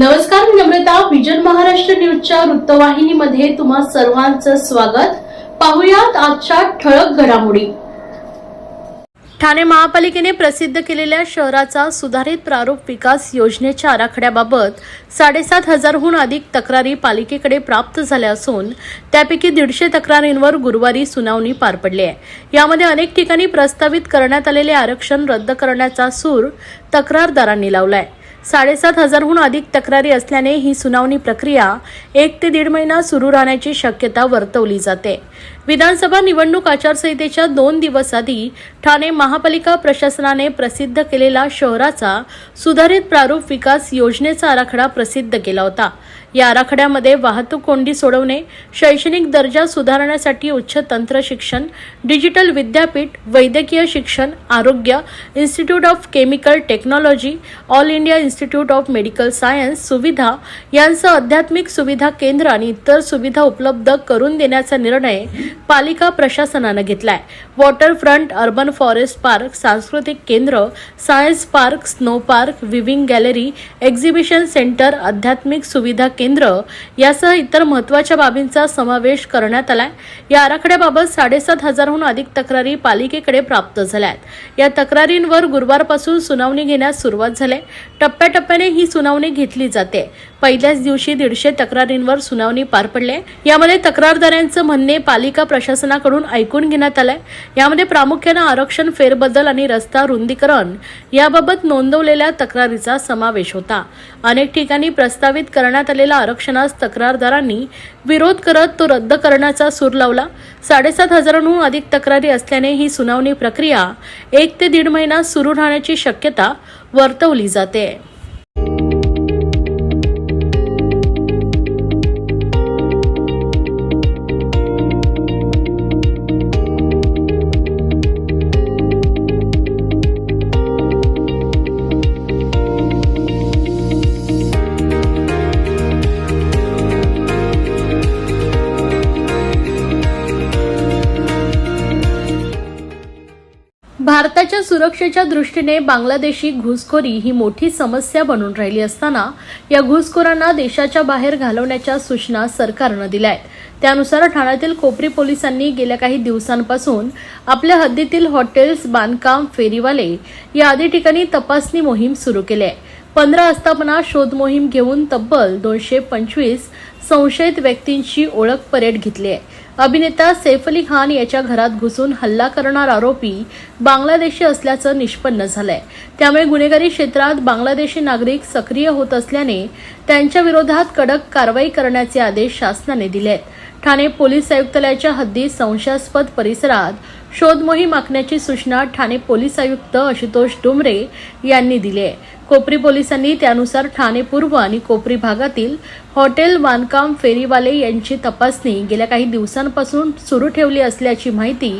नमस्कार मी नम्रता. विजन महाराष्ट्र न्यूजच्या वृत्तवाहिनीमध्ये तुम्हा सर्वांचं स्वागत. पाहुयात आजच्या ठळक घडामोडी. ठाणे महापालिकेने प्रसिद्ध केलेल्या शहराचा सुधारित प्रारूप विकास योजनेच्या आराखड्याबाबत साडेसात हजारहून अधिक तक्रारी पालिकेकडे प्राप्त झाल्या असून त्यापैकी दीडशे तक्रारींवर गुरुवारी सुनावणी पार पडली आहे. यामध्ये अनेक ठिकाणी प्रस्तावित करण्यात आलेले आरक्षण रद्द करण्याचा सूर तक्रारदारांनी लावलाय. साडेसात हजारहून अधिक तक्रारी असल्याने ही सुनावणी प्रक्रिया एक ते दीड महिना सुरू राहण्याची शक्यता वर्तवली जाते. विधानसभा निवडणूक आचारसंहितेच्या दोन दिवस आधी ठाणे महापालिका प्रशासनाने प्रसिद्ध केलेला शहराचा सुधारित प्रारूप विकास योजनेचा आराखडा प्रसिद्ध केला होता. या आराखड्यामध्ये वाहतूक कोंडी सोडवणे शैक्षणिक दर्जा सुधारण्यासाठी उच्च तंत्र शिक्षण डिजिटल विद्यापीठ वैद्यकीय शिक्षण आरोग्य institute of chemical technology all India institute of medical science सुविधा यांसह आध्यात्मिक सुविधा केंद्र आणि इतर सुविधा उपलब्ध करून देण्याचा निर्णय पालिका प्रशासनानं घेतलाय. वॉटरफ्रंट अर्बन फॉरेस्ट पार्क सांस्कृतिक केंद्र science park snow park viewing gallery exhibition centre आध्यात्मिक सुविधा केंद्र यासह इतर महत्त्वाच्या बाबींचा समावेश करण्यात आलाय. या आराखड्याबाबत साडेसात हजारहून अधिक तक्रारी पालिकेकडे प्राप्त झाल्या आहेत या तक्रारींवर गुरुवारपासून सुनावणी घेण्यास सुरुवात झाली टप्प्याटप्प्याने ही सुनावणी घेतली जाते. पहिल्याच दिवशी दीडशे तक्रारींवर सुनावणी पार पडली यामध्ये तक्रारदारांचं म्हणणे पालिका प्रशासनाकडून ऐकून घेण्यात आलंय. यामध्ये प्रामुख्यानं आरक्षण फेरबदल आणि रस्ता रुंदीकरण याबाबत नोंदवलेल्या तक्रारीचा समावेश होता. अनेक ठिकाणी प्रस्तावित करण्यात आलेल्या आरक्षणास तक्रारदारांनी विरोध करत तो रद्द करण्याचा सूर लावला. साडेसात हजारांहून अधिक तक्रारी असल्याने ही सुनावणी प्रक्रिया एक ते दीड महिना सुरू राहण्याची शक्यता वर्तवली जाते. देशाच्या सुरक्षेच्या दृष्टीने बांगलादेशी घुसखोरी ही मोठी समस्या बनून राहिली असताना या घुसखोरांना देशाच्या बाहेर घालवण्याच्या सूचना सरकारनं दिल्या आहेत. त्यानुसार ठाण्यातील कोपरी पोलिसांनी गेल्या काही दिवसांपासून आपल्या हद्दीतील हॉटेल्स बांधकाम फेरीवाले या आदी ठिकाणी तपासणी मोहीम सुरू केली आहे. पंधरा आस्थापना शोध मोहीम घेऊन तब्बल दोनशे पंचवीस संशयित व्यक्तींची ओळख परेड घेतली आहे. अभिनेता सैफ अली खान याच्या घरात घुसून हल्ला करणार आरोपी बांगलादेशी असल्याचं निष्पन्न झालंय. त्यामुळे गुन्हेगारी क्षेत्रात बांगलादेशी नागरिक सक्रिय होत असल्याने त्यांच्या विरोधात कडक कारवाई करण्याचे आदेश शासनाने दिले आहेत ठाणे पोलीस आयुक्तालयाच्या हद्दीत संशयास्पद परिसरात शोध मोहीम आखण्याची सूचना ठाणे पोलीस आयुक्त आशुतोष डुमरे यांनी दिली आहे. कोपरी पोलिसांनी त्यानुसार ठाणे पूर्व आणि कोपरी भागातील हॉटेल बांधकाम फेरीवाले यांची तपासणी गेल्या काही दिवसांपासून सुरू ठेवली असल्याची माहिती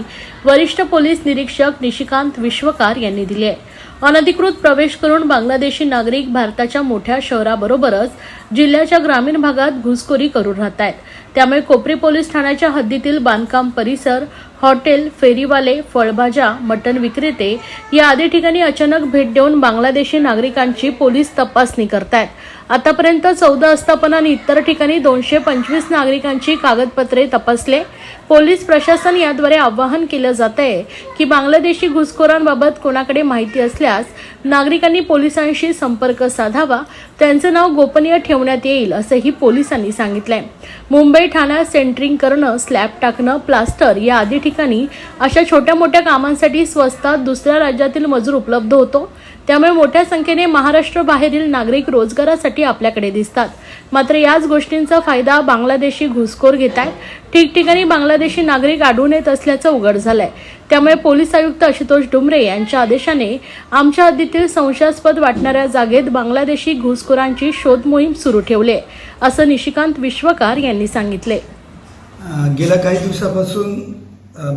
वरिष्ठ पोलीस निरीक्षक निशिकांत विश्वकार यांनी दिली आहे. अनधिकृत प्रवेश करून बांगलादेशी नागरिक भारताच्या मोठ्या शहराबरोबरच जिल्ह्याच्या ग्रामीण भागात घुसखोरी करून राहत आहेत त्यामुळे कोपरी पोलीस ठाण्याच्या हद्दीतील बांधकाम परिसर हॉटेल फेरीवाले फळभाज्या मटण विक्रेते या आदी ठिकाणी अचानक भेट देऊन बांगलादेशी नागरिकांची पोलीस तपासणी करतायत. आतापर्यंत चौदा आस्थापना आणि इतर ठिकाणी दोनशे पंचवीस नागरिकांची कागदपत्रे तपासले. पोलीस प्रशासन याद्वारे आवाहन केलं जात आहे की बांगलादेशी घुसखोरांबाबत कोणाकडे माहिती असल्यास नागरिकांनी पोलिसांशी संपर्क साधावा त्यांचं नाव गोपनीय ठेवण्यात येईल असंही पोलिसांनी सांगितलंय. मुंबई ठाण्यात सेंटरिंग करणं स्लॅब टाकणं प्लास्टर या आदी ठिकाणी अशा छोट्या मोठ्या कामांसाठी स्वस्तात दुसऱ्या राज्यातील मजूर उपलब्ध होतो. त्यामुळे मोठ्या संख्येने महाराष्ट्र बाहेरील नागरिक रोजगारासाठी आपल्याकडे दिसतात. मात्र याच गोष्टींचा फायदा बांगलादेशी घुसखोर घेत आहेत ठिकठिकाणी बांगलादेशी नागरिक आढळून येत असल्याचं उघड झालंय. त्यामुळे पोलीस आयुक्त आशुतोष डुमरे यांच्या आदेशाने आमच्या हद्दीतील संशयास्पद वाटणाऱ्या जागेत बांगलादेशी घुसखोरांची शोध मोहीम सुरू ठेवली आहे, असं निशिकांत विश्वकार यांनी सांगितले. गेल्या काही दिवसापासून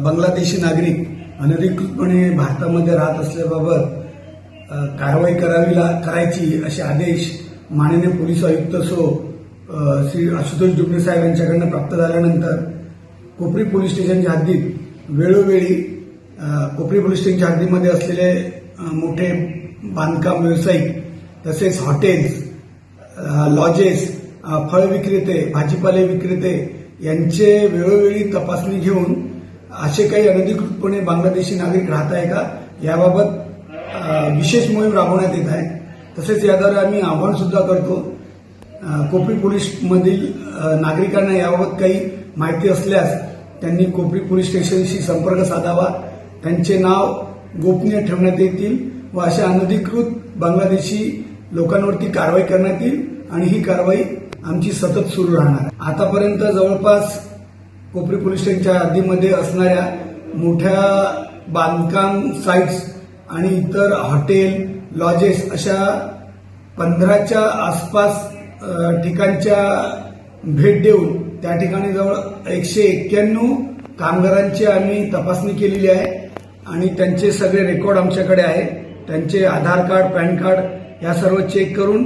बांगलादेशी नागरिक अनधिकृतपणे भारतामध्ये राहत असल्याबाबत कारवाई करावी करायची असे आदेश माननीय पोलीस आयुक्त सो श्री आशुतोष डुबणे साहेब यांच्याकडनं प्राप्त झाल्यानंतर कोपरी पोलीस स्टेशनच्या हद्दीत वेळोवेळी कोपरी पोलीस स्टेशनच्या हद्दीमध्ये असलेले मोठे बांधकाम व्यावसायिक तसेच हॉटेल्स लॉजेस फळ विक्रेते भाजीपाले विक्रेते यांचे वेळोवेळी तपासणी घेऊन असे काही अनधिकृतपणे बांगलादेशी नागरिक राहत आहे का? याबाबत विशेष मोहीम राबवण्यात येत आहे. तसेच याद्वारे आम्ही आव्हान सुद्धा करतो. कोपरी पोलीसमधील नागरिकांना याबाबत काही माहिती असल्यास त्यांनी कोपरी पोलीस स्टेशनशी संपर्क साधावा. त्यांचे नाव गोपनीय ठेवण्यात येतील व अशा अनधिकृत बांगलादेशी लोकांवरती कारवाई करण्यात येईल आणि ही कारवाई आमची सतत सुरू राहणार आतापर्यंत जवळपास कोपरी पोलीस स्टेशनच्या हद्दीमध्ये असणाऱ्या मोठ्या बांधकाम साईट्स आणि इतर हॉटेल लॉजेस अशा पंधराच्या आसपास ठिकाणच्या भेट देऊन त्या ठिकाणी जवळ एकशे एक्क्याण्णव कामगारांची आम्ही तपासणी केलेली आहे आणि त्यांचे सगळे रेकॉर्ड आमच्याकडे आहे त्यांचे आधार कार्ड पॅन कार्ड या सर्व चेक करून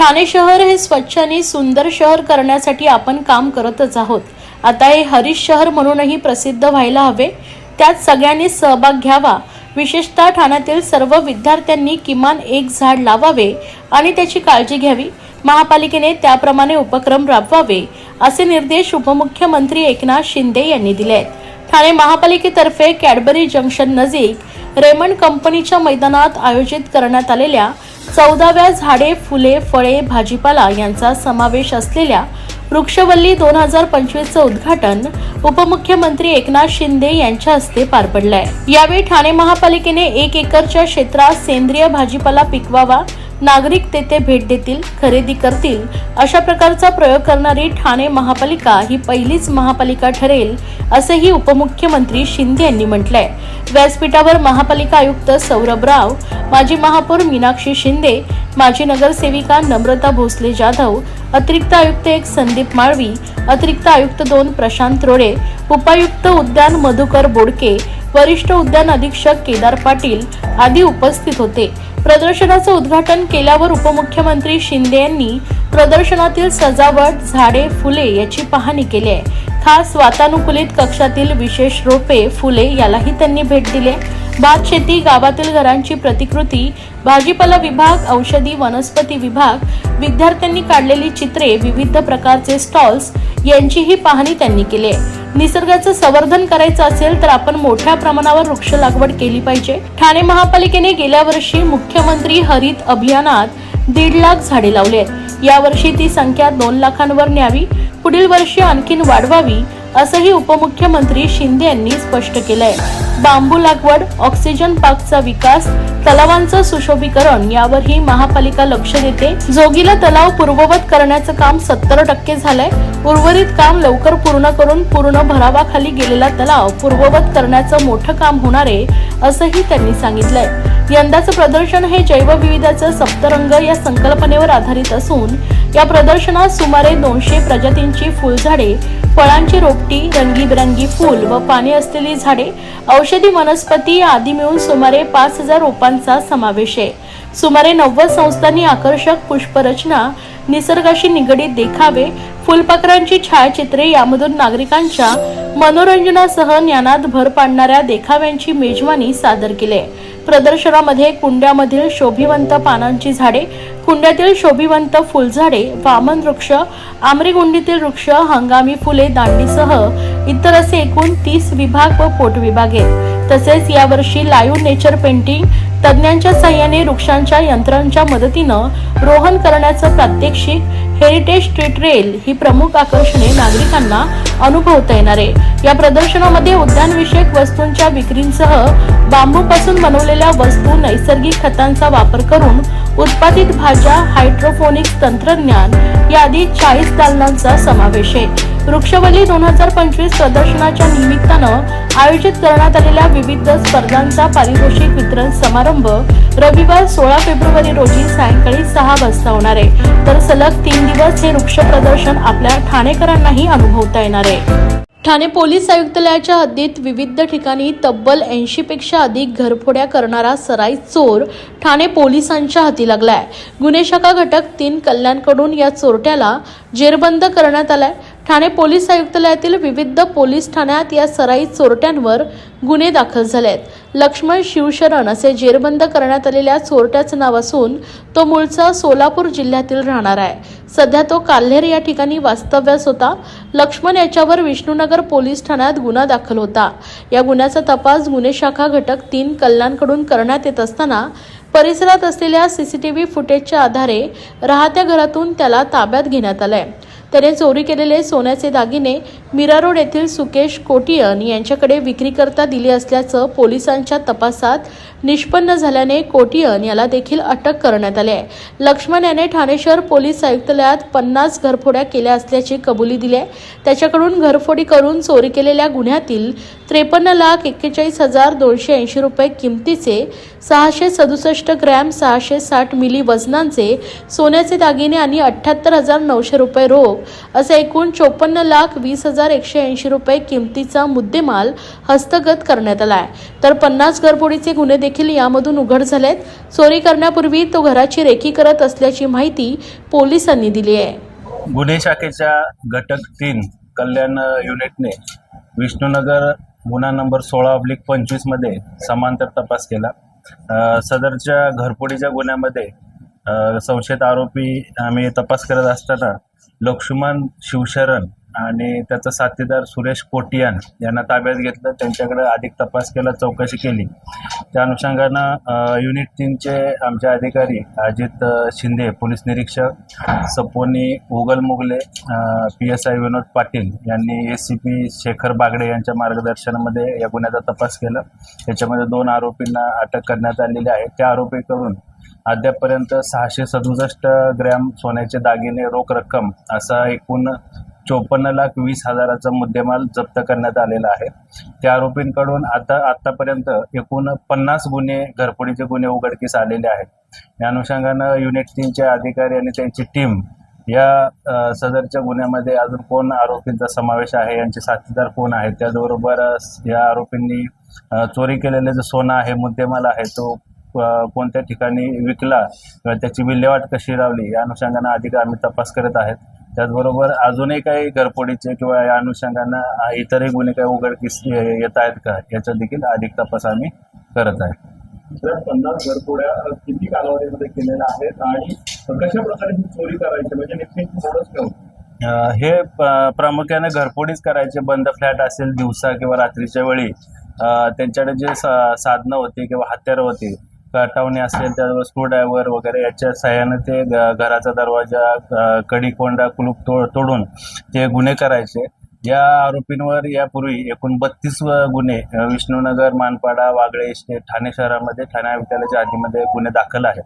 ठाणे शहर हे स्वच्छ आणि सुंदर शहर करण्यासाठी आपण काम करतच आहोत. आता हे हरीश शहर म्हणूनही प्रसिद्ध व्हायला हवे. त्यात सगळ्यांनी सहभाग घ्यावा. विशेषतः ठाण्यातील सर्व विद्यार्थ्यांनी किमान एक झाड लावावे आणि त्याची काळजी घ्यावी. महापालिकेने त्याप्रमाणे उपक्रम राबवावे असे निर्देश उपमुख्यमंत्री एकनाथ शिंदे यांनी दिले आहेत ठाणे महापालिकेतर्फे कॅडबरी जंक्शन नजीक रेमंड कंपनीच्या मैदानात आयोजित करण्यात आलेल्या चौदाव्या झाडे फुले फळे भाजीपाला यांचा समावेश असलेल्या वृक्षवल्ली दोन हजार पंचवीसचं उद्घाटन उपमुख्यमंत्री एकनाथ शिंदे यांच्या हस्ते पार पडलंय. यावेळी ठाणे महापालिकेने एक एकरच्या क्षेत्रात सेंद्रिय भाजीपाला पिकवावा नागरिक तेथे भेट देतील खरेदी करतील. अशा प्रकारचा प्रयोग करणारी ठाणे महापालिका ही पहिलीच महापालिका ठरेल असेही उपमुख्यमंत्री शिंदे यांनी म्हटलंय. व्यासपीठावर महापालिका आयुक्त सौरभ राव माजी महापौर मीनाक्षी शिंदे माजी नगरसेविका नम्रता भोसले जाधव अतिरिक्त आयुक्त एक संदीप माळवी अतिरिक्त आयुक्त दोन प्रशांत रोडे उपायुक्त उद्यान मधुकर बोडके वरिष्ठ उद्यान अधीक्षक केदार पाटील आदी उपस्थित होते. प्रदर्शनाचं उद्घाटन केल्यावर उपमुख्यमंत्री शिंदे यांनी प्रदर्शनातील सजावट झाडे फुले याची पाहणी केली आहे. खास वातानुकूलित कक्षातील विशेष रोपे फुले यालाही त्यांनी भेट दिली भात शेती गावातील घरांची प्रतिकृती भाजीपाला विभाग औषधी वनस्पती विभाग विद्यार्थ्यांनी काढलेली चित्रे विविध प्रकारचे स्टॉल्स यांचीही पाहणी त्यांनी केली आहे. निसर्गाचं संवर्धन करायचं असेल तर आपण मोठ्या प्रमाणावर वृक्ष लागवड केली पाहिजे. ठाणे महापालिकेने गेल्या वर्षी मुख्यमंत्री हरित अभियानात दीड लाख झाडे लावले आहेत. यावर्षी ती संख्या दोन लाखांवर न्यावी. पुढील वर्षी आणखीन वाढवावी. असंही उपमुख्यमंत्री शिंदे यांनी स्पष्ट केलंय. बांबू लागवड ऑक्सिजन पार्कचा विकास तलावांचं सुशोभीकरण यावरही महापालिका लक्ष देते. जोगीला तलाव पूर्ववत करण्याचं काम सत्तर टक्के झालंय. उर्वरित काम लवकर पूर्ण करून पूर्ण भरावाखाली गेलेला तलाव पूर्ववत करण्याचं मोठं काम होणार आहे असंही त्यांनी सांगितलंय. यंदाचं प्रदर्शन हे जैवविविधाचं सप्तरंग या संकल्पनेवर आधारित असून या प्रदर्शनात सुमारे दोनशे प्रजातींची फुलझाडे फळांची रोपटी रंगीबेरंगी फूल व पाने असलेली झाडे औषधी वनस्पती आदी मिळून सुमारे पाच हजार रोपांचा समावेश आहे. सुमारे नव्वद संस्थांनी आकर्षक पुष्परचना निसर्गाशी निगडीत देखावे फुलपाखरांची छायाचित्रे यामधून नागरिकांच्या मनोरंजनासह ज्ञानात भर पाडणाऱ्या देखाव्यांची मेजवानी सादर केली प्रदर्शनामध्ये कुंड्यामधील शोभिवंत पानांची झाडे कुंड्यातील शोभिवंत फुलझाडे वामन वृक्ष आमरीगुंडीतील वृक्ष हंगामी फुले दांडीसह इतर असे एकूण तीस विभाग व पोटविभाग आहेत. तसेच यावर्षी लाईव्ह नेचर पेंटिंग तज्ज्ञांच्या सहाय्याने वृक्षांच्या यंत्रांच्या मदतीनं रोहन करण्याचं प्रात्यक्षिक हेरिटेज स्ट्रीट रेल ही प्रमुख आकर्षणे नागरिकांना अनुभवता येणार आहे. या प्रदर्शनामध्ये उद्यानविषयक वस्तूंच्या विक्रींसह बांबूपासून बनवलेल्या वस्तू नैसर्गिक खतांचा वापर करून उत्पादित भाज्या हायड्रोफोनिक्स तंत्रज्ञान यादी चाळीस दालनांचा समावेश आहे. वृक्षवली दोन हजार पंचवीस प्रदर्शनाच्या निमित्तानं आयोजित करण्यात आलेल्या विविध स्पर्धांचा पारितोषिक वितरण समारंभ रविवार सोळा फेब्रुवारी रोजी सायंकाळी सहा वाजता होणार आहे. तर सलग तीन दिवस हे वृक्ष प्रदर्शन आपल्या ठाणेकरांनाही अनुभवता येणार आहे. ठाणे पोलीस आयुक्तालयाच्या हद्दीत विविध ठिकाणी तब्बल ऐंशीपेक्षा अधिक घरफोड्या करणारा सराई चोर ठाणे पोलिसांच्या हाती लागलाय. गुन्हे शाखा घटक तीन कल्याणकडून या चोरट्याला जेरबंद करण्यात आलाय. ठाणे पोलीस आयुक्तालयातील विविध पोलीस ठाण्यात या सराई चोरट्यांवर गुन्हे दाखल झाले आहेत लक्ष्मण शिवशरण असे जेरबंद करण्यात आलेल्या चोरट्याचं नाव असून तो मूळचा सोलापूर जिल्ह्यातील राहणार आहे. सध्या तो काल्हेर या ठिकाणी वास्तव्यास होता. लक्ष्मण याच्यावर विष्णुनगर पोलीस ठाण्यात गुन्हा दाखल होता. या गुन्ह्याचा तपास गुन्हे शाखा घटक तीन कल्याणकडून करण्यात येत असताना परिसरात असलेल्या सीसीटीव्ही फुटेजच्या आधारे राहत्या घरातून त्याला ताब्यात घेण्यात आलंय. त्याने चोरी केलेले सोन्याचे दागिने मीरा रोड येथील सुकेश कोटियन यांच्याकडे विक्रीकरता दिले असल्याचं पोलिसांच्या तपासात निष्पन्न झाल्याने कोटियन याला देखील अटक करण्यात आली आहे. लक्ष्मण याने ठाणे शहर पोलीस आयुक्तालयात पन्नास घरफोड्या केल्या असल्याची कबुली दिली आहे. त्याच्याकडून घरफोडी करून चोरी केलेल्या गुन्ह्यातील त्रेपन्न लाख एक्केचाळीस हजार दोनशे ऐंशी रुपये किमतीचे सहाशे सदुसष्ट ग्रॅम सहाशे साठ मिली वजनांचे सोन्याचे दागिने आणि अठ्ठ्याहत्तर हजार नऊशे रुपये रोख असे एकूण चोपन्न लाख वीस हजार एकशे ऐंशी रुपये किमतीचा मुद्देमाल हस्तगत करण्यात आला आहे. तर पन्नास घरफोडीचे गुन्हे देखील यामधून उघड झालेत. चोरी करण्यापूर्वी तो घराची रेखी करत असल्याची माहिती पोलिसांनी दिली आहे. गुन्हे शाखेच्या घटक तीन कल्याण युनिटने विष्णुनगर गुन्हा नंबर सोळा ऑब्लिक पंचवीसमध्ये समांतर तपास केला. सदरच्या घरफोडीच्या गुन्ह्यामध्ये संशयित आरोपी आम्ही तपास करत असताना लक्ष्मण शिवशरण आणि त्याचा साथीदार सुरेश कोटियान यांना ताब्यात घेतलं. त्यांच्याकडे अधिक तपास केला चौकशी केली. त्या अनुषंगानं युनिट तीनचे आमचे अधिकारी अजित शिंदे पोलीस निरीक्षक सपोनी Ugal Mugle P S I Vinod Patil यांनी S C P Shekhar Bagde यांच्या मार्गदर्शनामध्ये या गुन्ह्याचा तपास केला. त्याच्यामध्ये दोन आरोपींना अटक करण्यात आलेली आहे. त्या आरोपीकडून अद्यापपर्यंत सहाशे सदुसष्ट ग्रॅम सोन्याचे दागिने रोख रक्कम असा एकूण चोपन्न लाख वीस हजाराचा मुद्देमाल जप्त करण्यात आलेला आहे. त्या आरोपींकडून आता आतापर्यंत एकूण पन्नास गुन्हे घरफोडीचे गुन्हे उघडकीस आलेले आहेत. या अनुषंगानं युनिट तीनचे अधिकारी आणि त्यांची टीम या सदरच्या गुन्ह्यामध्ये अजून कोण आरोपींचा समावेश आहे यांचे साथीदार कोण आहेत त्याचबरोबर या आरोपींनी चोरी केलेले जो सोनं आहे मुद्देमाल आहे तो कोणत्या ठिकाणी विकला किंवा त्याची विल्हेवाट कशी लावली या अनुषंगानं अधिक आम्ही तपास करत आहेत. त्याचबरोबर अजूनही काही घरफोडीचे किंवा या अनुषंगानं इतरही गुन्हे काही उघडकीस येत आहेत का याचा देखील अधिक तपास आम्ही करत आहे. तर पन्नास घरफोड्या किती कालावधीमध्ये केलेल्या आहेत आणि कशा प्रकारे ही चोरी करायची? म्हणजे नेमकी हे प्रामुख्याने घरफोडीच करायचे बंद फ्लॅट असेल दिवसा किंवा रात्रीच्या वेळी. त्यांच्याकडे जे सा- साधनं होती किंवा हत्यारं होती कटावणी असेल त्याचबरोबर स्क्रूड्रायव्हर वगैरे याच्या सहाय्याने ते घराचा दरवाजा कडी कोंडा कुलूप तोड तोडून ते गुन्हे करायचे. या आरोपींवर यापूर्वी एकूण बत्तीस गुन्हे विष्णुनगर मानपाडा वागळे इस्टेट ठाणे शहरामध्ये ठाणे विद्यालयाच्या आधीमध्ये गुन्हे दाखल आहेत.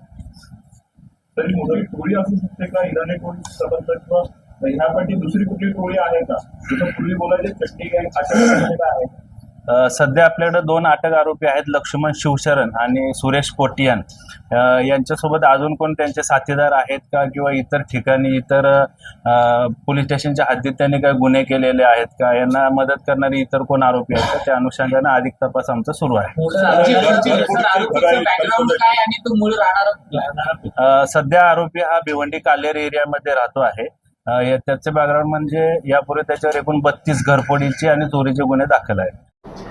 दुसरी कुठली टोळी आहे का? जसं पूर्वी बोलायचे सध्या आपल्याकडे दोन अटक आरोपी आहेत लक्ष्मण शिवशरण आणि सुरेश पोटियान. यांच्यासोबत अजून कोण त्यांचे साथीदार आहेत का किंवा इतर ठिकाणी इतर पोलीस स्टेशनच्या हद्दीत त्यांनी काही गुन्हे केलेले आहेत का? यांना मदत करणारे इतर कोण आरोपी आहेत का? त्या अनुषंगाने अधिक तपास आमचा सुरू आहे. सध्या आरोपी हा भिवंडी कालेर एरियामध्ये राहतो आहे. त्याचे बॅकग्राऊंड म्हणजे यापूर्वी त्याच्यावर एकूण बत्तीस घरफोडीचे आणि चोरीचे गुन्हे दाखल आहेत.